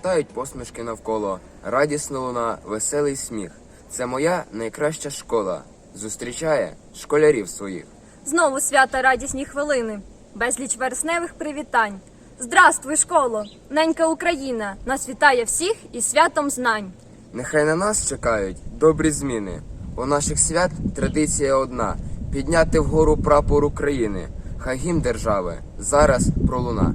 розквітають посмішки навколо, радісно луна, веселий сміх. Це моя найкраща школа. Зустрічає школярів своїх. Знову свята радісні хвилини, безліч вересневих привітань. Здравствуй, школо! Ненька Україна! Нас вітає всіх із святом знань. Нехай на нас чекають добрі зміни. У наших свят традиція одна підняти вгору прапор України. Хай гімн держави зараз пролуна.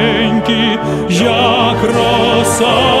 So.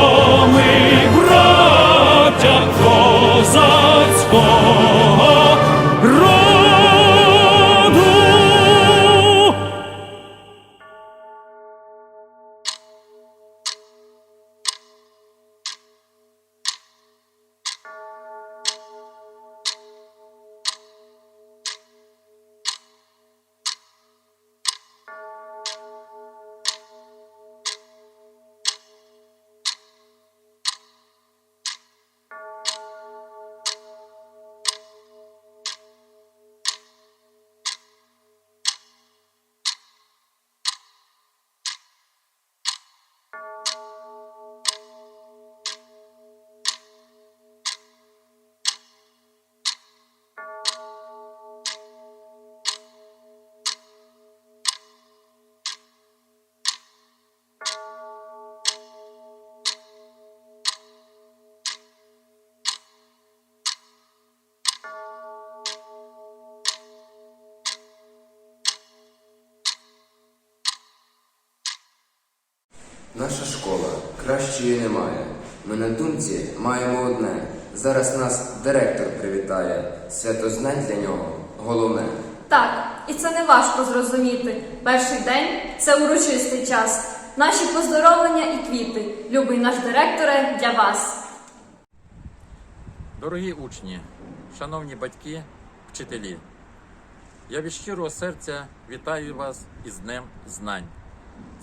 Наша школа кращої немає. Ми на думці маємо одне. Зараз нас директор привітає. Святознань для нього головне. Так, і це не важко зрозуміти. Перший день це урочистий час. Наші поздоровлення і квіти, любий наш директоре, для вас. Дорогі учні, шановні батьки, вчителі, я від щирого серця вітаю вас із Днем Знань,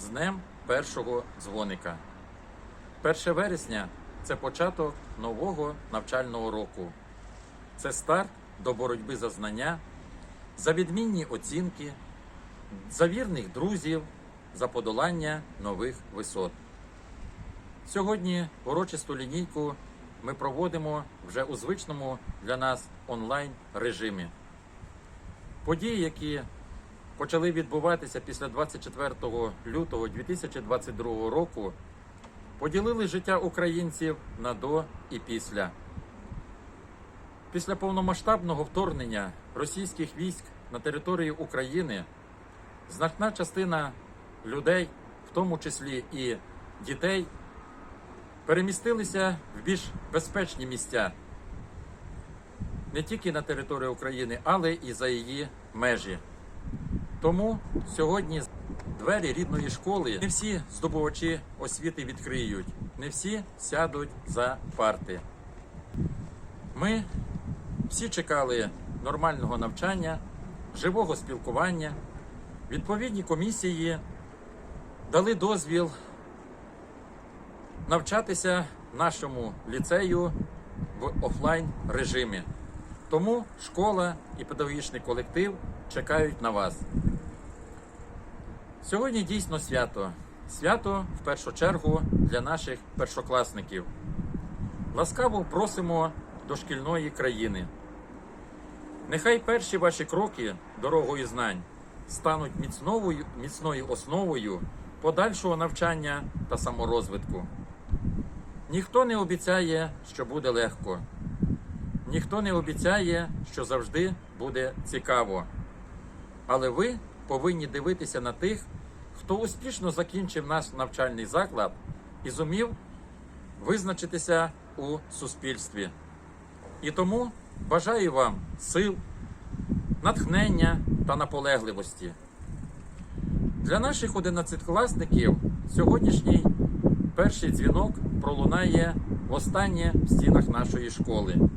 з Днем першого дзвоника. 1 вересня це початок нового навчального року. Це старт до боротьби за знання, за відмінні оцінки, за вірних друзів, за подолання нових висот. Сьогодні урочисту лінійку ми проводимо вже у звичному для нас онлайн режимі. Події, які почали відбуватися після 24 лютого 2022 року, поділили життя українців на до і після. Після повномасштабного вторгнення російських військ на територію України значна частина людей, в тому числі і дітей, перемістилися в більш безпечні місця не тільки на території України, але і за її межі. Тому сьогодні двері рідної школи не всі здобувачі освіти відкриють, не всі сядуть за парти. Ми всі чекали нормального навчання, живого спілкування. Відповідні комісії дали дозвіл навчатися нашому ліцею в офлайн режимі. Тому школа і педагогічний колектив чекають на вас. Сьогодні дійсно свято. Свято в першу чергу для наших першокласників. Ласкаво просимо до шкільної країни. Нехай перші ваші кроки дорогою знань стануть міцновою, міцною основою подальшого навчання та саморозвитку. Ніхто не обіцяє, що буде легко. Ніхто не обіцяє, що завжди буде цікаво. Але ви повинні дивитися на тих, хто успішно закінчив наш навчальний заклад і зумів визначитися у суспільстві. І тому бажаю вам сил, натхнення та наполегливості. Для наших одинадцятикласників сьогоднішній перший дзвінок пролунає востаннє в стінах нашої школи.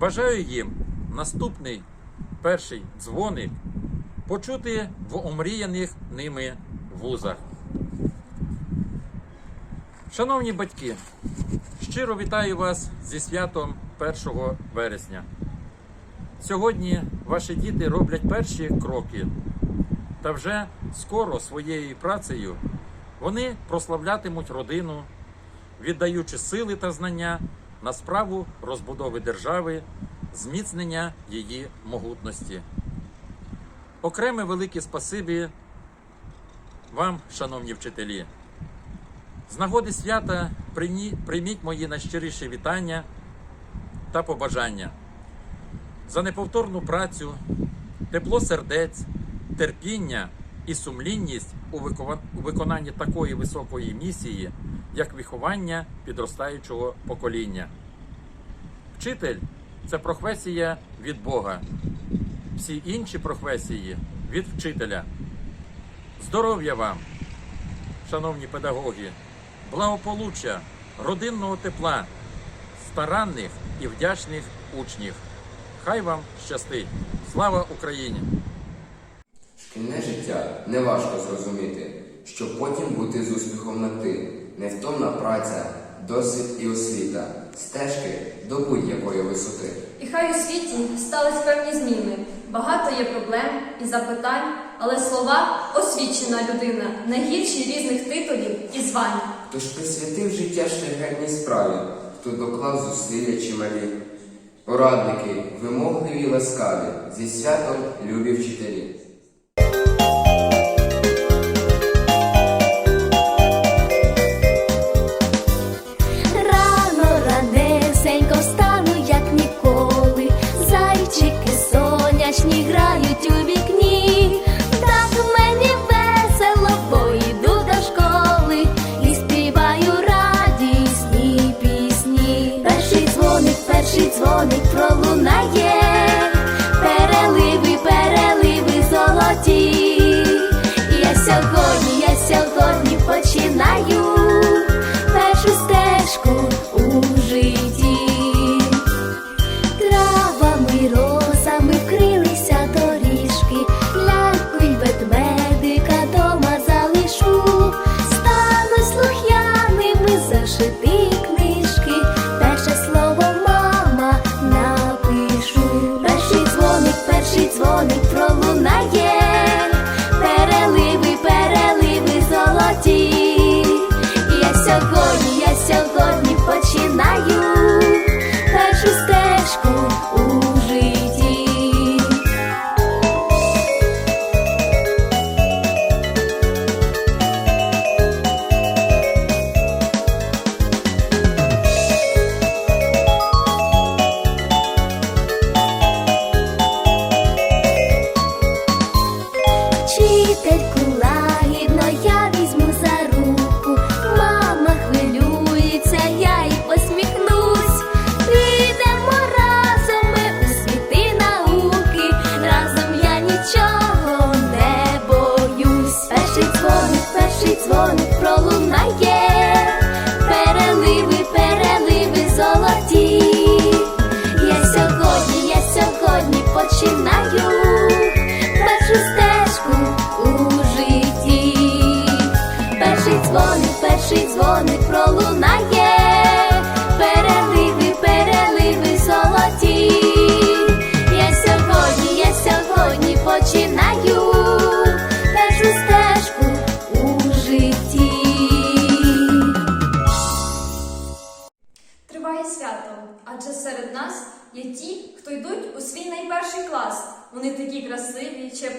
Бажаю їм наступний перший дзвоник почути в омріяних ними вузах. Шановні батьки, щиро вітаю вас зі святом 1 вересня. Сьогодні ваші діти роблять перші кроки, та вже скоро своєю працею вони прославлятимуть родину, віддаючи сили та знання на справу розбудови держави, зміцнення її могутності. Окреме велике спасибі вам, шановні вчителі. З нагоди свята прийміть мої найщиріші вітання та побажання за неповторну працю, тепло сердець, терпіння і сумлінність у виконанні такої високої місії, як виховання підростаючого покоління. Вчитель це професія від Бога, всі інші професії від вчителя. Здоров'я вам, шановні педагоги, благополуччя, родинного тепла, старанних і вдячних учнів. Хай вам щастить! Слава Україні! Шкільне життя не важко зрозуміти, щоб потім бути з успіхом на ти, невтомна праця, досвід і освіта, стежки до будь-якої висоти. І хай у світі стались певні зміни. Багато є проблем і запитань, але слова освічена людина не гірші різних титулів і звань. Хто ж присвятив життя шляхетній справі, хто доклав зусилля чималі. Порадники, вимогливі ласкаві, зі святом любі вчителі.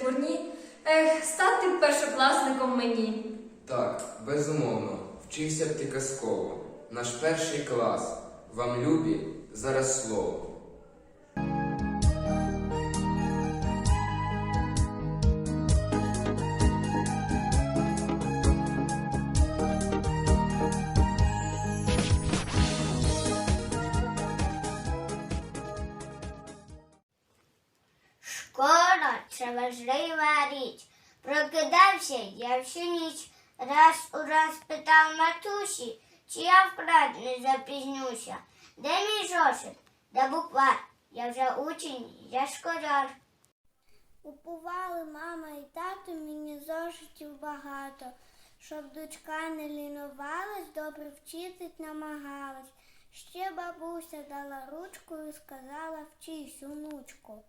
Красиві. Ех, стати першокласником мені. Так, безумовно, вчився б ти казково. Наш перший клас. Вам любі зараз слово. Важлива річ. Прокидався я всю ніч. Раз у раз питав матусі, чи я вкрад не запізнюся. Де мій зошит? Де буквар? Я вже учень, я школяр. Купували мама і тато мені зошитів багато, щоб дочка не лінувалась, добре вчитись намагалась. Ще бабуся дала ручку і сказала вчись, онучку.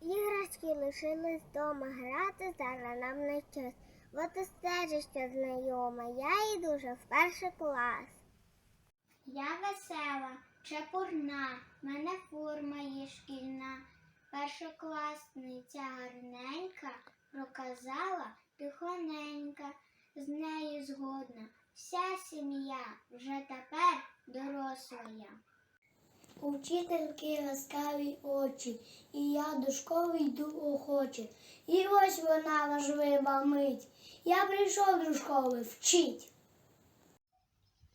Іграшки лишились вдома грати, зараз нам не час. От і стежечка знайома, я йду вже в перший клас. Я весела, чепурна, мене форма є шкільна. Першокласниця гарненька проказала тихоненька, з нею згодна. Вся сім'я вже тепер доросла. У вчительки ласкаві очі, і я до школи йду охоче. І ось вона важлива мить. Я прийшов до школи вчить.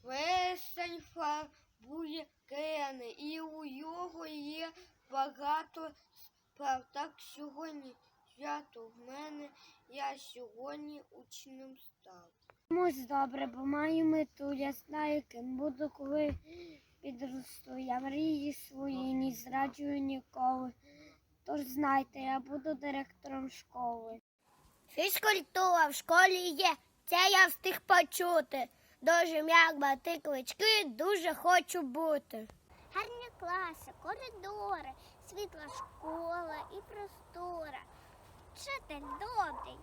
Весень фарбує кияни, і у його є багато справ. Так сьогодні свято в мене, я сьогодні учнем став. Комусь добре, бо маю мету, я знаю, ким буду, коли підросту. Я мрії свої не зраджую ніколи. Тож знайте, я буду директором школи. Фізкультура в школі є, це я встиг почути. Дуже м'як бати клички, дуже хочу бути. Гарні класи, коридори, світла школа і простора. Вчитель добрий,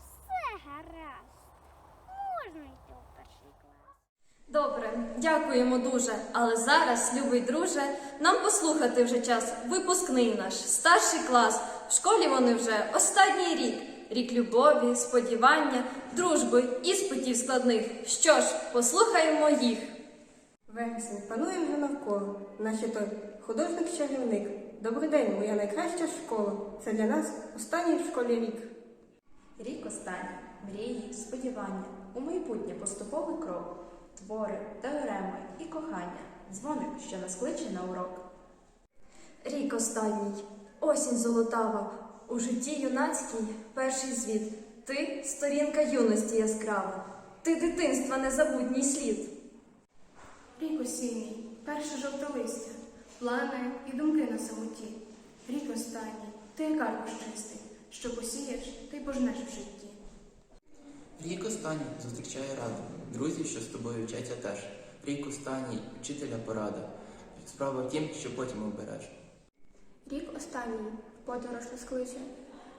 все гаразд. Можна клас. Добре, дякуємо дуже. Але зараз, любий друже, нам послухати вже час. Випускний наш, старший клас. В школі вони вже останній рік. Рік любові, сподівання, дружби, іспитів складних. Що ж, послухаємо їх. Вересень панує вже навколо, наче той художник-чарівник. Добрий день, моя найкраща школа. Це для нас останній в школі рік. Рік останній, мрії, сподівання, у майбутнє поступовий крок, твори, теореми і кохання, дзвоник, що нас кличе на урок. Рік останній, осінь золотава, у житті юнацькій перший звіт. Ти сторінка юності яскрава, ти дитинства незабутній слід. Рік осінній, перше жовте листя, плани і думки на самоті. Рік останній, ти як аркуш чистий, що посієш, ти пожнеш в житті. Рік останній зустрічає раду, друзів, що з тобою вчаться теж. Рік останній вчителя порада. Справа в тім, що потім обереш. Рік останній. В подорож нас кличе,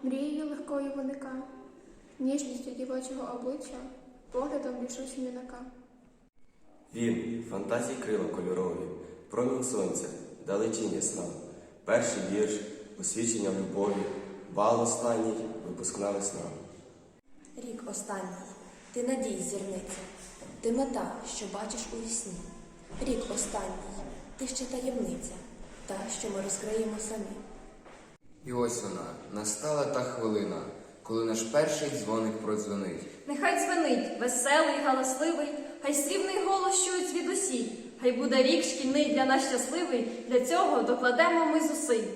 мрією легкою виника, ніжністю дівочого обличчя, поглядом більшості юнака. Він, фантазії крила кольорові, промінь сонця, далечінь ясна, перший вірш, освічення в любові, бал останній, випускна весна. Рік останній, ти надій зірниця, ти мета, що бачиш у вісні. Рік останній, ти ще таємниця, та, що ми розкриємо самі. І ось вона, настала та хвилина, коли наш перший дзвоник продзвонить. Нехай дзвенить веселий, галасливий, хай срібний голос чують звідусіль. Хай буде рік шкільний для нас щасливий. Для цього докладемо ми зусиль.